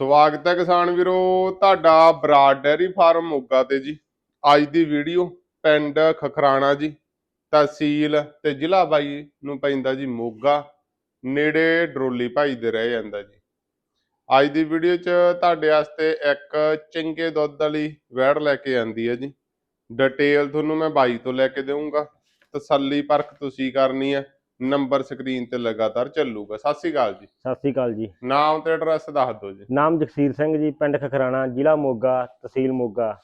ਸਵਾਗਤ ਹੈ ਕਿਸਾਨ ਵੀਰੋ, ਤੁਹਾਡਾ ਬਰਾਡ ਡੈਰੀ ਫਾਰਮ ਮੋਗਾ ਤੇ ਜੀ। ਅੱਜ ਦੀ ਵੀਡੀਓ ਪਿੰਡ ਖਖਰਾਣਾ ਜੀ, ਤਹਿਸੀਲ ਤੇ ਜ਼ਿਲ੍ਹਾ ਬਾਈ ਨੂੰ ਪੈਂਦਾ ਜੀ ਮੋਗਾ, ਨੇੜੇ ਡਰੋਲੀ ਭਾਈ ਦੇ ਰਹਿ ਜਾਂਦਾ ਜੀ। ਅੱਜ ਦੀ ਵੀਡੀਓ 'ਚ ਤੁਹਾਡੇ ਵਾਸਤੇ ਇੱਕ ਚੰਗੇ ਦੁੱਧ ਵਾਲੀ ਵੈੜ ਲੈ ਕੇ ਆਂਦੀ ਹੈ ਜੀ। ਡਿਟੇਲ ਤੁਹਾਨੂੰ ਮੈਂ ਬਾਈ ਤੋਂ ਲੈ ਕੇ ਦੇਵਾਂਗਾ ਤਸੱਲੀ ਪਰਖ ਤੁਸੀਂ ਕਰਨੀ ਹੈ। ਨੰਬਰ ਸਕਰੀਨ ਤੇ ਲਗਾਤਾਰ ਚੱਲੂਗਾ। ਸਤਿ ਸ਼੍ਰੀ ਅਕਾਲ ਜੀ। ਸਤਿ ਸ੍ਰੀ ਅਕਾਲ ਜੀ। ਨਾਮ ਤੇ ਐਡਰੈਸ ਦੱਸ ਦਿਓ ਜੀ। ਨਾਮ ਜਗਸੀਰ ਸਿੰਘ ਜੀ ਪਿੰਡ ਖਖਰਾਣਾ ਜ਼ਿਲ੍ਹਾ ਮੋਗਾ ਤਹਿਸੀਲ ਮੋਗਾ।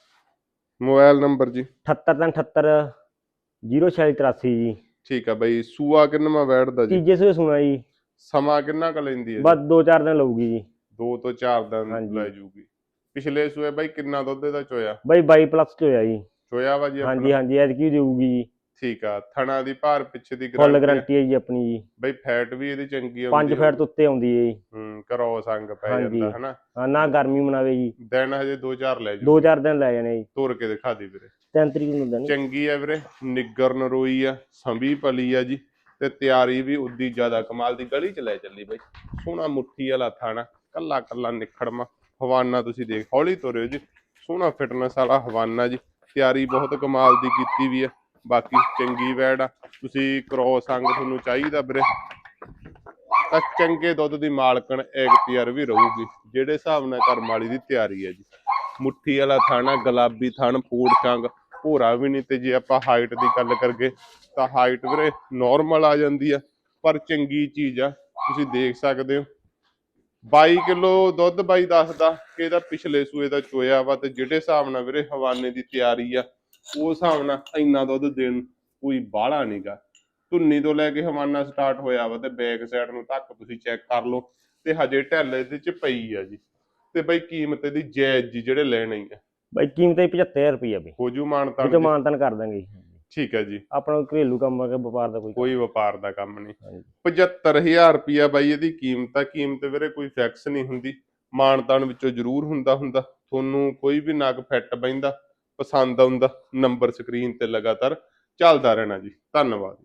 ਮੋਬਾਈਲ ਨੰਬਰ ਜੀ। 7878 0683 ਜੀ। ਠੀਕ ਆ ਬਈ ਸੂਆ ਕਿੰਨਵਾਂ ਬੈਠਦਾ ਜੀ? ਤੀਜੇ ਸੂਏ ਸੁਣਾ ਜੀ। ਸਮਾਂ ਕਿੰਨਾ ਕ ਲੈਂਦੀ ਹੈ ਬਸ 2-4 ਦਿਨ ਲਊਗੀ ਜੀ। 2 ਤੋਂ 4 ਦਿਨ। ਲੈ ਜੂਗੀ। ਪਿਛਲੇ ਸੂਏ ਬਾਈ ਕਿੰਨਾ ਦੁੱਧ ਇਹਦਾ ਚੋਇਆ? ਬਾਈ 22 ਪਲੱਸ ਚ ਹੋਇਆ ਜੀ। ਚੋਇਆ ਵਾ ਜੀ ਹਾਂਜੀ ਹਾਂਜੀ ਐਤਕੀ ਦੇਊਗੀ ਜੀ। ਠੀਕ ਆ ਥਣਾ ਦੀ ਭਾਰ ਪਿੱਛੇ ਦੀ ਫੁੱਲ। ਗਾਰੰਟੀ ਹੈ ਜੀ ਆਪਣੀ ਜੀ। ਬਈ ਫੈਟ ਵੀ ਇਹਦੀ ਚੰਗੀ 5 ਆ। ਫੈਟ ਤੋਂ ਉੱਤੇ ਆਉਂਦੀ ਹੈ ਜੀ। ਹੂੰ ਕਰੋ ਸੰਗ ਪੈ। ਜਾਂਦਾ ਹਨਾ? ਹਾਂ ਨਾ ਗਰਮੀ ਮਨਾਵੇ ਜੀ। ਦਿਨ ਹਜੇ 2-4 ਲੈ ਜੂ 2-4 ਦਿਨ ਲੈ ਜਾਣੇ ਜੀ। ਤੋਰ ਕੇ ਦਿਖਾ ਦੇ ਵੀਰੇ। 3 ਤਰੀਕ ਨੂੰ ਦਿਨ ਚੰਗੀ ਆ ਵੀਰੇ ਨਿੱਗਰ ਨਰੋਈ ਆ ਸੰਭੀ ਪਲੀ ਆ ਜੀ ਤੇ ਤਿਆਰੀ ਵੀ ਉਦੀ ਜ਼ਿਆਦਾ ਕਮਾਲ ਦੀ। ਗਲੀ ਚ ਲੈ ਚੱਲੀ ਬਈ। ਸੋਹਣਾ ਮੁੱਠੀ ਵਾਲਾ ਥਾਣਾ ਕੱਲਾ ਕੱਲਾ ਨਿਖੜਮਾ। ਹਵਾਨਾ ਤੁਸੀਂ ਦੇਖ ਹੌਲੀ ਤੁਰਿਓ ਜੀ। ਸੋਹਣਾ ਫਿਟਨੈਸ ਵਾਲਾ ਹਵਾਨਾ ਜੀ। ਤਿਆਰੀ ਬਹੁਤ ਕਮਾਲ ਦੀ ਕੀਤੀ ਵੀ ਆ। ਬਾਕੀ ਚੰਗੀ ਵੈੜ ਆ। ਤੁਸੀਂ ਕ੍ਰੋਸ ਅੰਗ ਤੁਹਾਨੂੰ ਚਾਹੀਦਾ ਵੀਰੇ। ਤਾਂ ਚੰਗੇ ਦੁੱਧ ਦੀ ਮਾਲਕਣ ਇਖਤਿਆਰ ਵੀ ਰਹੂਗੀ। ਜਿਹੜੇ ਹਿਸਾਬ ਨਾਲ ਕਰਮ ਵਾਲੀ ਦੀ ਤਿਆਰੀ ਹੈ ਜੀ। ਮੁੱਠੀ ਵਾਲਾ ਥਾਣਾ ਗੁਲਾਬੀ ਥਣ, ਪੂੜ ਚੰਗ ਭੋਰਾ ਵੀ ਨਹੀਂ ਤੇ ਜੇ ਆਪਾਂ ਹਾਈਟ ਦੀ ਗੱਲ ਕਰਗੇ ਤਾਂ ਹਾਈਟ ਵੀਰੇ ਨਾਰਮਲ ਆ ਜਾਂਦੀ ਆ। ਪਰ ਚੰਗੀ ਚੀਜ਼ ਆ। ਤੁਸੀਂ ਦੇਖ ਸਕਦੇ ਹੋ। 22 ਕਿਲੋ ਦੁੱਧ ਬਾਈ ਦੱਸਦਾ ਕਿ ਇਹਦਾ ਪਿਛਲੇ ਸੂਏ ਦਾ ਚੋਇਆ ਵਾ ਤੇ ਜਿਹੜੇ ਹਿਸਾਬ ਨਾਲ ਵੀਰੇ ਹਵਾਨੇ ਦੀ ਤਿਆਰੀ ਆ ਉਹ ਹਿਸਾਬ ਨਾਲ ਇੰਨਾ ਦੁੱਧ ਦੇਣ ਕੋਈ ਬਾਹਲਾ ਨਹੀਂਗਾ ਧੁੰਨੀ ਤੋਂ ਲੈ ਕੇ ਹਵਾਨਾ ਸਟਾਰਟ ਹੋਇਆ ਵਾ ਤੇ ਬੈਕ ਸਾਈਡ ਨੂੰ ਤੱਕ ਤੁਸੀਂ ਚੈੱਕ ਕਰ ਲਓ ਤੇ ਹਜੇ ਢਿੱਲ ਇਹਦੇ ਚ ਪਈ ਆ ਜੀ। ਤੇ ਬਈ ਕੀਮਤ ਇਹਦੀ ਜਾਇਜ਼ ਜੀ ਜਿਹੜੇ ਲੈਣੇ ਆ। ਬਾਈ ਕੀਮਤ ਹੈ 75000 ਰੁਪਏ ਬਈ। ਹੋ ਜੂ ਮਾਨਤਾ ਇਹ ਤੋਂ ਮਾਨਤਨ ਕਰ ਦਾਂਗੇ ਜੀ। ਠੀਕ ਹੈ ਜੀ। ਆਪਣਾ ਘਰੇਲੂ ਕੰਮ ਆ ਕੇ ਵਪਾਰ ਦਾ ਕੋਈ ਕੋਈ ਵਪਾਰ ਦਾ ਕੰਮ ਨਹੀਂ ਹਾਂਜੀ। 75000 ਰੁਪਿਆ ਬਾਈ ਇਹਦੀ ਕੀਮਤ ਆ। ਕੀਮਤ ਵੀਰੇ ਕੋਈ ਫਿਕਸ ਨਹੀਂ ਹੁੰਦੀ। ਮਾਨਤਾਨ ਵਿੱਚੋਂ ਜ਼ਰੂਰ ਹੁੰਦਾ ਹੁੰਦਾ। ਤੁਹਾਨੂੰ ਕੋਈ ਵੀ ਨਗ ਫਿੱਟ ਬੈਂਦਾ ਪਸੰਦ ਆਉਂਦਾ ਨੰਬਰ ਸਕਰੀਨ ਤੇ ਲਗਾਤਾਰ ਚੱਲਦਾ ਰਹਿਣਾ ਜੀ। ਧੰਨਵਾਦ।